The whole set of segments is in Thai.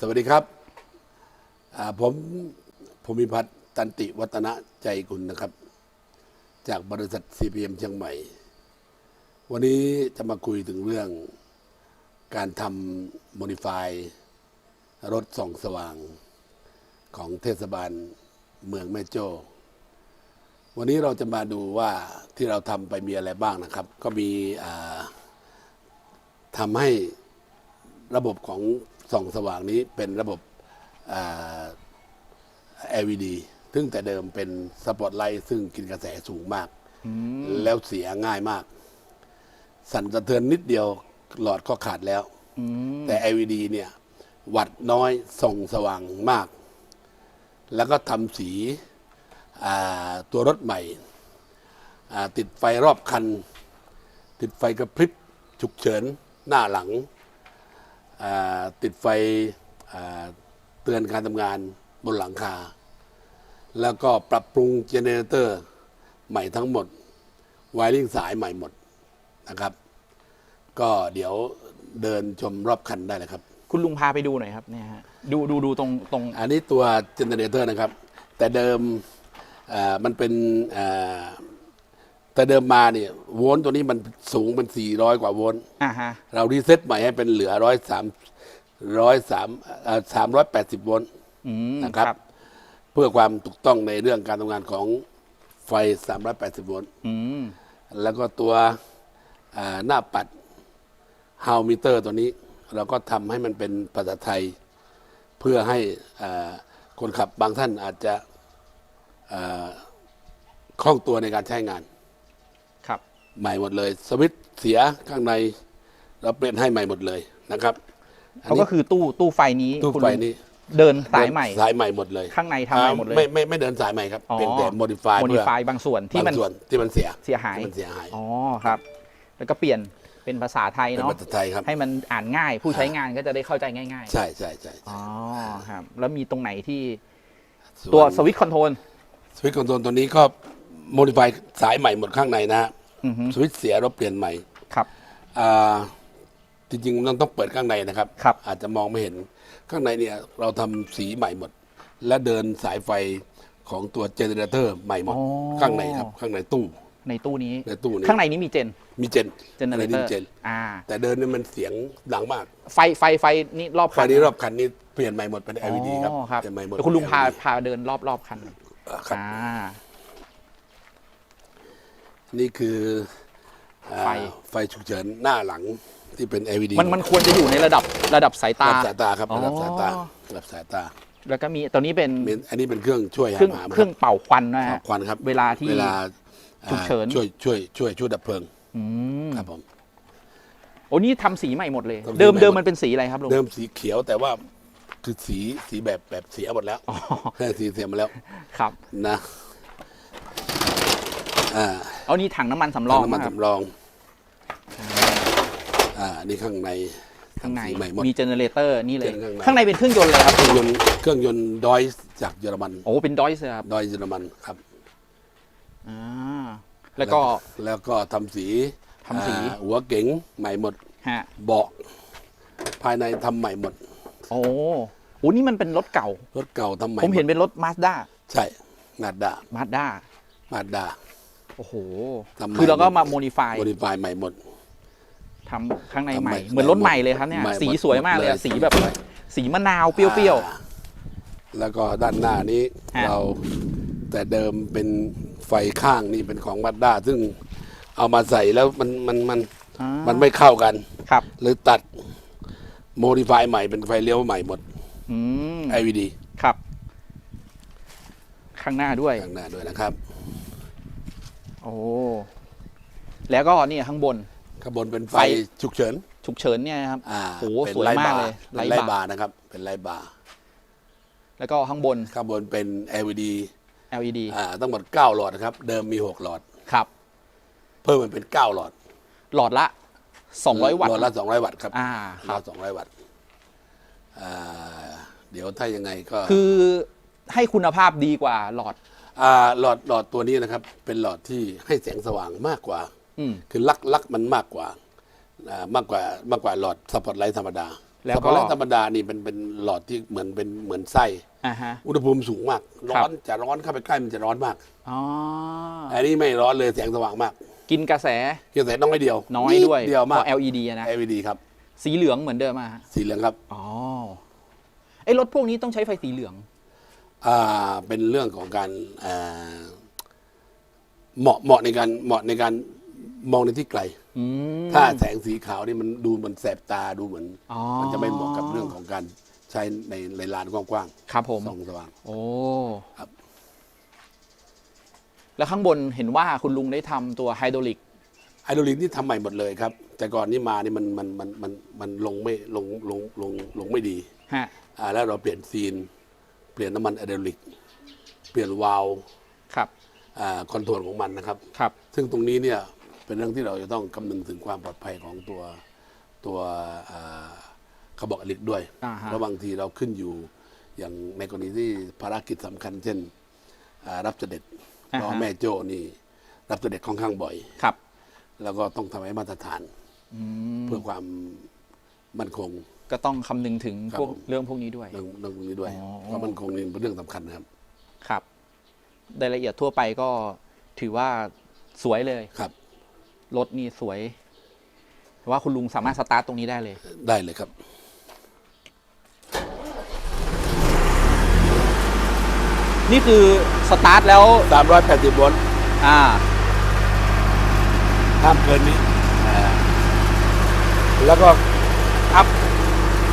สวัสดีครับผมภูมิพัฒน์ตันติวัฒนะใจกุลนะครับ จากบริษัท CPM เชียงใหม่ วันนี้จะมาคุยถึงเรื่องการทำโมดิฟายรถส่องสว่างของเทศบาลเมืองแม่โจ้ วันนี้เราจะมาดูว่าที่เราทำไปมีอะไรบ้างนะครับ ก็มีทำให้ระบบของ ส่องสว่างนี้เป็นระบบอ่า LED ซึ่งแต่เดิมเป็นสปอตไลท์ซึ่งกินกระแสสูงมาก แล้วเสียง่ายมาก สั่นสะเทือนนิดเดียวหลอดก็ขาดแล้ว แต่ LED เนี่ย วัดน้อยส่องสว่างมาก แล้วก็ทำสีอ่าตัวรถใหม่อ่าติดไฟรอบคัน ติดไฟกระพริบฉุกเฉินหน้าหลังอ่า ติดไฟอ่าเตือนการทำงานบนหลังคา แล้วก็ปรับปรุงเจเนเรเตอร์ใหม่ทั้งหมดไวริ่งสายใหม่หมดนะครับ ก็เดี๋ยวเดินชมรอบคันได้เลยครับ คุณลุงพาไปดูหน่อยครับเนี่ยฮะดูดูดูตรงตรงอันนี้ตัวเจเนเรเตอร์นะครับ แต่เดิมอ่ามันเป็นอ่า แต่เดิมมาเนี่ยโวลต์ตัวนี้มันสูงเป็น400 กว่าโวลต์อ่าฮะเรารีเซ็ตใหม่ให้เป็นเหลือร้อยสามร้อยสามสามร้อยแปดสิบโวลต์อืมนะครับ เพื่อความถูกต้องในเรื่องการทำงานของไฟ 380 โวลต์อืมแล้วก็ตัวอ่าหน้าปัดฮาวมิเตอร์ตัวนี้ เราก็ทำให้มันเป็นภาษาไทย เพื่อให้อ่าคนขับบางท่านอาจจะอ่าคล่องตัวในการใช้งานครับ ใหม่หมดเลย สวิตช์เสียข้างใน เราเปลี่ยนให้ใหม่หมดเลยนะครับอันเขานี้ก็คือตู้ตู้ไฟนี้ตู้คุณไฟลุงนี้เดินสายใหม่ สายใหม่หมดเลยข้างในทำใหม่หมดเลย อ่าไม่ไม่ไม่เดินสายใหม่ครับอ๋อ เพียงแต่ modify โมดิเพื่อฟายบางส่วนที่มันบางส่วนที่มันเสียเสียหาย ที่มันเสียหายอ๋อครับ แล้วก็เปลี่ยนเป็นภาษาไทยเป็นเนาะภาษาไทยครับ ให้มันอ่านง่าย ผู้ใช้งานก็จะได้เข้าใจง่าย ใช่ใช่ใช่ๆอ๋อครับ แล้วมีตรงไหนที่ส่น ตัวสวิตช์คอนโทรล สวิตช์คอนโทรลตัวนี้ก็ modify สายใหม่หมดข้างในนะฮะ อือฮึ สวิตช์เสียเราเปลี่ยนใหม่ครับ อ่าจริงๆมันต้องเปิดข้างในนะครับ ครับ อาจจะมองไม่เห็นข้างในเนี่ย เราทำสีใหม่หมด และเดินสายไฟของตัวเจเนเรเตอร์ใหม่หมด อ๋อ ข้างในครับ ข้างในตู้ ในตู้นี้ ในตู้นี้ ข้างในนี้มีเจนมีเจนเจนเนออะไรเรเตนี่อร์เจน อ่า แต่เดินเนี่ยมันเสียงดังมาก ไฟไฟไฟนี่รอบไฟคันนี้รอบคันนี้เปลี่ยนใหม่หมดเป็น LED ครับอ๋อครับเปลี่ยนใหม่หมดเดี๋ยวคุณลุงพาเป็น LED พาเดินรอบรอบคันหน่อยอ่าครับ อ่า นี่คืออ่าไฟ ไฟฉุกเฉินหน้าหลังที่เป็น LED มันมันควรจะอยู่ในระดับระดับสายตา ระดับสายตาครับอ๋อระดับสายตาระดับสายตาแล้วก็มีตัวนี้เป็นเป็นอันนี้เป็นเครื่องช่วยเครื่องหามเครื่องเป่าควันนะครัฮะบควันครับเวลาที่เวลาฉุกเฉินอ่าช่วยช่วยช่วยช่วยดับเพลิงอืมครับผม โอ้นี่ทำสีใหม่หมดเลย ทำสีเดิมใหม่เดิมหมดมันเป็นสีอะไรครับลุง เดิมสีเขียวแต่ว่าคือสีสีแบบแบบเสียหมดแล้วอ๋อสีเสียหมดแล้วครับ นะอ่า เอานี่ถังน้ำมันสำรองน้ำมันนะครับสำรองอ่านี่ข้างในข้างในสีใหม่หมด มีเจเนเรเตอร์นี่เลยเจนข้างใน ข้างในเป็นเครื่องยนต์เลยครับ เครื่องยนต์เครื่องยนต์ดอยส์จากเยอรมันโอ้เป็นดอยส์ครับดอยเยอรมันครับอ่าแล้วก็ แล้วก็ทำสีทำสี อ่าหัวเก๋งใหม่หมด ฮะเบาะภายในทำใหม่หมด โอ้โหนี่มันเป็นรถเก่า รถเก่าทำใหม่ผมเห็นเป็นรถมาสด้าใช่มาด้ามาสด้ามาด้า โอ้โห ทำใหม่คือเราก็มาโมดิฟายโมดิฟายใหม่หมด ทำข้างในทำใหใหม่ม่เหมือนรถใหม่เลยครับเนี่ย ใหม่สีหมดสวยมากเลยอะหมดเลย สีแบบสีสวยสีมะนาวเปรี้ยว อ่าแล้วก็ด้านหน้านี้ฮะ เราแต่เดิมเป็นไฟข้างนี่เป็นของมาด้าซึ่งเอามาใส่แล้วมันมันมันๆอ่ามันไม่เข้ากัน ครับหรือตัดโมดิฟายใหม่เป็นไฟเลี้ยวใหม่หมด อืม IVD ครับ ข้างหน้าด้วย ข้างหน้าด้วยนะครับ โอ้แล้วก็นี่ข้างบน ข้างบนเป็นไฟไฟ ฉุกเฉินฉุกเฉินเนี่ยนะครับอ่าโอ้เป็นสวยไล่มากบาเลร์ยเป็นไล่ไล่บาบาร์ร์นะครับ เป็นไล่บาร์แล้วก็ข้างบน ข้างบนเป็น LED LED อ่าทั้งหมด9หลอดนะครับ เดิมมี 6 หลอด ครับ เพิ่มมันเป็น 9 หลอดหลอดละ 200 วัตหลอดต์ละ 200 วัตต์ครับอ่าหคลอรัดบ200 วัตต์อ่าเดี๋ยวถ้ายังไงก็คือให้คุณภาพดีกว่าหลอด อ่าหลอดหลอดตัวนี้นะครับ เป็นหลอดที่ให้แสงสว่างมากกว่า อืม คือลักลักมันมากกว่าอ่ามากกว่ามากกว่าหลอดสปอตไลท์ธรรมดาแล้วสก็ ปอร์ตไลท์ธรรมดานี่เป็นเป็นหลอดที่เหมือนเป็นเหมือนไส้ อ่าฮะ อุณหภูมิสูงมากครัร้อบนจะร้อนเข้าไปใกล้มันจะร้อนมาก อ๋อ อันนี้ไม่ร้อนเลยแสงสว่างมากกินกระแสเพียงแต่น้อยเดียวน้อยด้วยเดียวเพมากราะ LED อะนะ LED ครับ สีเหลืองเหมือนเดิมอะฮะสีเหลืองครับ อ๋อไอ้รถพวกนี้ต้องใช้ไฟสีเหลือง อ่าเป็นเรื่องของการอ่าเหมาะเหมาะในการเหมาะในการมองในที่ไกล อืมถ้าแสงสีขาวนี่มันดูมันแสบตาดูเหมือน อ๋อมันจะไม่เหมาะกับเรื่องของการใช้ในในลานกว้างครับผม ๆส่องสว่าง โอ้ครับ แล้วข้างบนเห็นว่าคุณลุงได้ทำตัวไฮดรอลิก ไฮโดรลิกนี่ทำใหม่หมดเลยครับ แต่ก่อนนี่มานี่มันมันมันมันมันลงไม่ลงลงลงลงไม่ดีฮะ อ่าแล้วเราเปลี่ยนซีน เปลี่ยนน้ำมันไฮโดรลิกเปลี่ยนวาล์วครับอ่าคอนโทรลของมันนะครับ ครับ ซึ่งตรงนี้เนี่ยเป็นเรื่องที่เราจะต้องคำนึงถึงความปลอดภัยของตัวตัวอ่ากระบอกเหล็กด้วย อ่าฮะ เพราะบางทีเราขึ้นอยู่อย่างในกรณีที่ภารกิจสำคัญ เช่นอ่ารับเสด็จอ่าฮะเพราะแม่โจ้นี่ รับเสด็จค่อนข้างบ่อย ครับแล้วก็ต้องทำให้มาตรฐาน อืม เพื่อความมั่นคง ก็ต้องคำนึงถึงครับ พวกผมเรื่องพวกนี้ด้วย เรื่องเรื่องพวกนี้ด้วยอ๋อ เพราะมั่นคงนี่เป็นเรื่องสำคัญนะครับ ครับรายละเอียดทั่วไปก็ถือว่าสวยเลย ครับ รถนี่สวยแต่ว่าคุณลุงสามารถสตาร์ทตรงนี้ได้เลย ได้เลยครับ นี่คือสตาร์ทแล้ว 380โวลต์อ่า ห้ามเกินนี้อ่าแล้วก็อัพ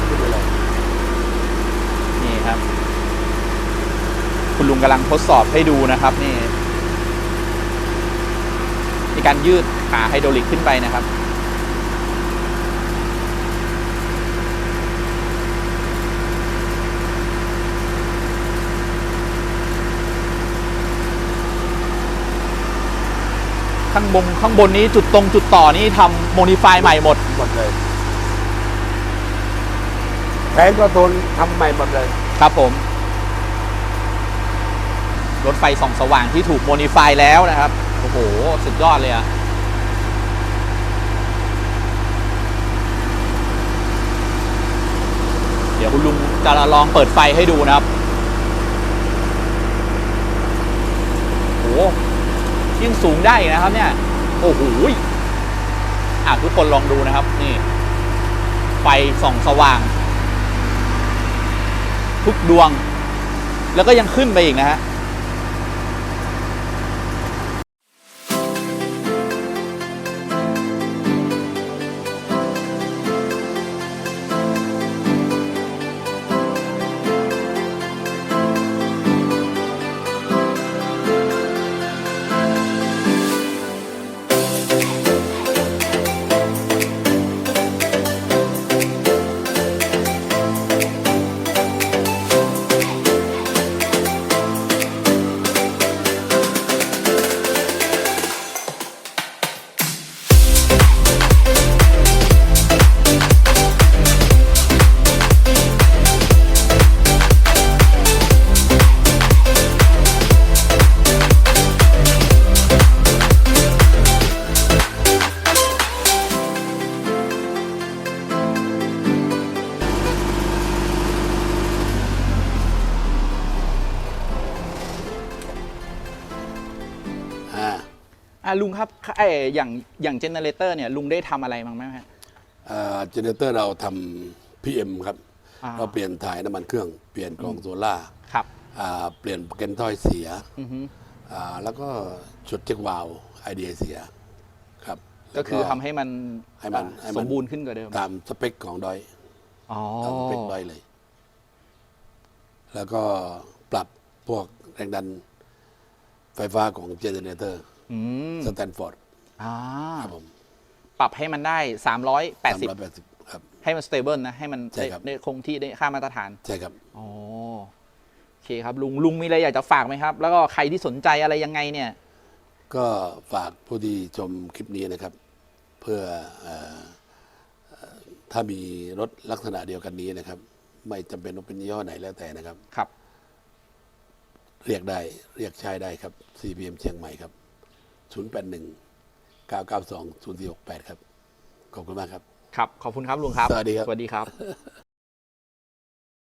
ขึ้นไปเลย นี่ ครับ คุณลุงกำลังทดสอบให้ดูนะครับนี่มีการยืดขาไฮดรอลิกขึ้นไปนะครับข้างบนข้างบนนี้จุดตรงจุดต่อนี่ทำโมดิฟายใหม่หมด หมดเลยแผงก็ทนทำใหม่หมดเลยครับผม รถไฟส่องสว่างที่ถูกโมดิฟายแล้วนะครับ โอ้โห สุดยอดเลยอะเดี๋ยวคุณลุงจะลองเปิดไฟให้ดูนะครับโอ้ยิ่งสูงได้นะครับเนี่ย โอ้โหอะทุกคนลองดูนะครับ นี่ ไฟส่องสว่าง ทุกดวง แล้วก็ยังขึ้นไปอีกนะฮะ อะลุงครับไออย่างอย่างเจเนเรเตอร์เนี่ยลุงได้ทำอะไรบ้างไหมฮะ เจเนเรเตอร์เราทำ PM ครับ อ่า เราเปลี่ยนถ่ายน้ำมันเครื่อง เปลี่ยนกล่องโซล่าร์ครับอ่าเปลี่ยนเกนถ้อยเสียอือฮึอ่าแล้วก็ชุดเช็ควาล์วไอเดียเสียครับก็คือแล้ว ทำให้มันให้มันอ่าให้มัน สมบูรณ์ขึ้นกว่าเดิมตามสเปคของดอยอ๋อตามสเปคดอยเลย แล้วก็ปรับพวกแรงดันไฟฟ้าของเจเนเรเตอร์ อืมสแตนฟอร์ดอ่าครับผมปรับให้มันได้ 380สามร้อยแปดสิบครับ ให้มันสเตเบิลนะ ให้มันใช่ได้ครับ ได้คงที่ได้ค่ามาตรฐาน ใช่ครับ อ๋อโอเคครับ ลุงลุงมีอะไรอยากจะฝากไหมครับ แล้วก็ใครที่สนใจอะไรยังไงเนี่ย ก็ฝากผู้ที่ชมคลิปนี้นะครับ เพื่อเอ่อเอ่อถ้ามีรถลักษณะเดียวกันนี้นะครับ ไม่จำเป็นต้องเป็นยี่ห้อไหนแล้วแต่นะครับ ครับ เรียกได้เรียกใช้ได้ครับ CPM เชียงใหม่ครับ 081 992 0468 ครับ ขอบคุณมากครับ ครับ ขอบคุณครับลุงครับ สวัสดีครับ สวัสดีครับ